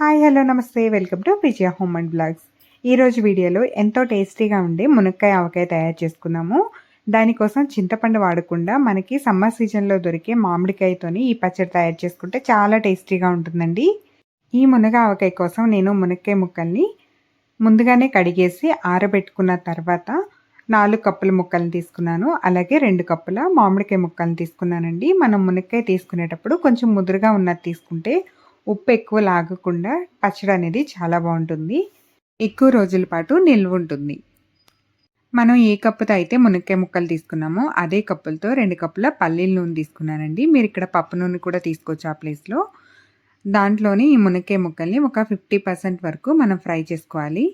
Hi hello నమస్తే. Welcome to Vijaya home and blogs. ఈరోజు వీడియోలో ఎంతో టేస్టీగా ఉండే మునక్కాయ ఆవకాయ తయారు చేసుకున్నాము దానికోసం చింతపండు వాడకుండా మనకి సమ్మర్ సీజన్లో దొరికే మామిడికాయతోని ఈ పచ్చడి తయారు చేసుకుంటే చాలా టేస్టీగా ఉంటుందండి. ఈ మునగ ఆవకాయ కోసం నేను మునక్కాయ ముక్కల్ని ముందుగానే కడిగేసి ఆరబెట్టుకున్న తర్వాత నాలుగు కప్పుల ముక్కలను తీసుకున్నాను. అలాగే రెండు కప్పుల మామిడికాయ ముక్కలను తీసుకున్నానండి. మనం మునక్కాయ తీసుకునేటప్పుడు కొంచెం ముదురుగా ఉన్నది తీసుకుంటే ఉప్పు ఎక్కువ లాగకుండా పచ్చడి అనేది చాలా బాగుంటుంది. ఎక్కువ రోజుల పాటు నిల్వ ఉంటుంది. మనం ఏ కప్పుతో అయితే మునక్కాయ ముక్కలు తీసుకున్నామో అదే కప్పులతో రెండు కప్పుల పల్లీల నూనె తీసుకున్నానండి. మీరు ఇక్కడ పప్పు నూనె కూడా తీసుకోవచ్చు ఆ ప్లేస్లో దాంట్లోని ఈ మునక్కాయ ముక్కల్ని ఒక ఫిఫ్టీ పర్సెంట్ వరకు మనం ఫ్రై చేసుకోవాలి.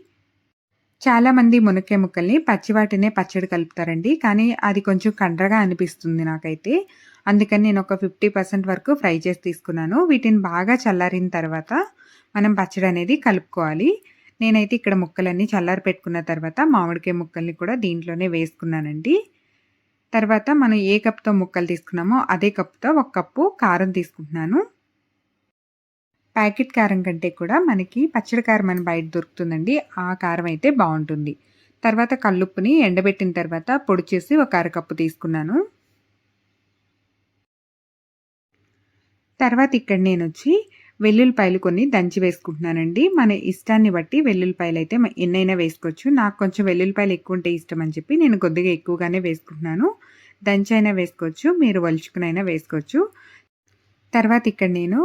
చాలామంది మునక్కాయ ముక్కల్ని పచ్చివాటినే పచ్చడి కలుపుతారండి. కానీ అది కొంచెం కండ్రగా అనిపిస్తుంది నాకైతే. అందుకని నేను ఒక ఫిఫ్టీ పర్సెంట్ వరకు ఫ్రై చేసి తీసుకున్నాను. వీటిని బాగా చల్లారిన తర్వాత మనం పచ్చడి అనేది కలుపుకోవాలి. నేనైతే ఇక్కడ ముక్కలన్నీ చల్లారి పెట్టుకున్న తర్వాత మామిడికాయ ముక్కల్ని కూడా దీంట్లోనే వేసుకున్నానండి. తర్వాత మనం ఏ కప్తో ముక్కలు తీసుకున్నామో అదే కప్తో ఒక కప్పు కారం తీసుకుంటున్నాను. ప్యాకెట్ కారం కంటే కూడా మనకి పచ్చడి కారం అని బయట దొరుకుతుందండి. ఆ కారం అయితే బాగుంటుంది. తర్వాత కల్లుప్పుని ఎండబెట్టిన తర్వాత పొడి చేసి ఒక అరకప్పు తీసుకున్నాను. తర్వాత ఇక్కడ నేను వచ్చి వెల్లుల్లిపాయలు కొన్ని దంచి వేసుకుంటున్నానండి. మన ఇష్టాన్ని బట్టి వెల్లుల్లిపాయలు అయితే ఎన్నైనా వేసుకోవచ్చు. నాకు కొంచెం వెల్లుల్లిపాయలు ఎక్కువ ఉంటే ఇష్టం అని చెప్పి నేను కొద్దిగా ఎక్కువగానే వేసుకుంటున్నాను. దంచైనా వేసుకోవచ్చు. మీరు వలుచుకునైనా వేసుకోవచ్చు. తర్వాత ఇక్కడ నేను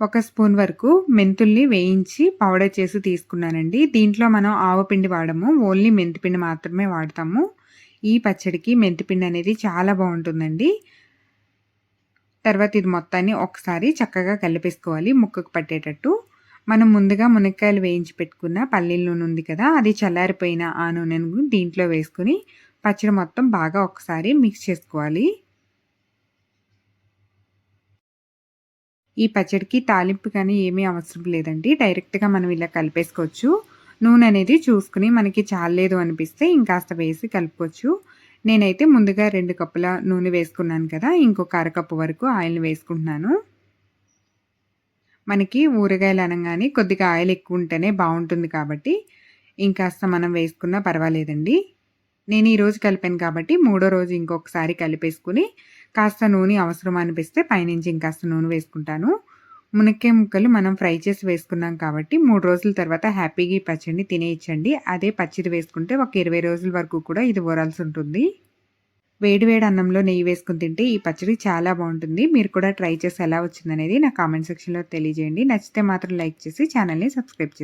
ఒక స్పూన్ వరకు మెంతుల్ని వేయించి పౌడర్ చేసి తీసుకున్నానండి. దీంట్లో మనం ఆవపిండి వాడము. ఓన్లీ మెంతిపిండి మాత్రమే వాడతాము. ఈ పచ్చడికి మెంతిపిండి అనేది చాలా బాగుంటుందండి. తర్వాత ఇది మొత్తాన్ని ఒకసారి చక్కగా కలిపేసుకోవాలి ముక్కకు పట్టేటట్టు. మనం ముందుగా మునక్కాయలు వేయించి పెట్టుకున్న పల్లీల నూనె ఉంది కదా అది చల్లారిపోయిన ఆ నూనెను దీంట్లో వేసుకుని పచ్చడి మొత్తం బాగా ఒకసారి మిక్స్ చేసుకోవాలి. ఈ పచ్చడికి తాలింపు కానీ ఏమీ అవసరం లేదండి. డైరెక్ట్గా మనం ఇలా కలిపేసుకోవచ్చు. నూనె అనేది చూసుకుని మనకి చాలేదు అనిపిస్తే ఇంకాస్త వేసి కలుపుకోవచ్చు. నేనైతే ముందుగా రెండు కప్పుల నూనె వేసుకున్నాను కదా ఇంకొక అరకప్పు వరకు ఆయిల్ వేసుకుంటున్నాను. మనకి ఊరగాయలు అనగానే కొద్దిగా ఆయిల్ ఎక్కువ ఉంటేనే బాగుంటుంది కాబట్టి ఇంకాస్త మనం వేసుకున్నా పర్వాలేదండి. నేను ఈరోజు కలిపాను కాబట్టి మూడో రోజు ఇంకొకసారి కలిపేసుకుని కాస్త నూనె అవసరం అనిపిస్తే పైనుంచి ఇంకాస్త నూనె వేసుకుంటాను. మునక్కాయ ముక్కలు మనం ఫ్రై చేసి వేసుకున్నాం కాబట్టి మూడు రోజుల తర్వాత హ్యాపీగా ఈ పచ్చడిని తినేయచ్చండి. అదే పచ్చిది వేసుకుంటే ఒక ఇరవై రోజుల వరకు కూడా ఇది ఊరాల్సి ఉంటుంది. వేడి వేడి అన్నంలో నెయ్యి వేసుకుని తింటే ఈ పచ్చడి చాలా బాగుంటుంది. మీరు కూడా ట్రై చేసి ఎలా వచ్చిందనేది నా కామెంట్ సెక్షన్లో తెలియజేయండి. నచ్చితే మాత్రం లైక్ చేసి ఛానల్ని సబ్స్క్రైబ్ చేసి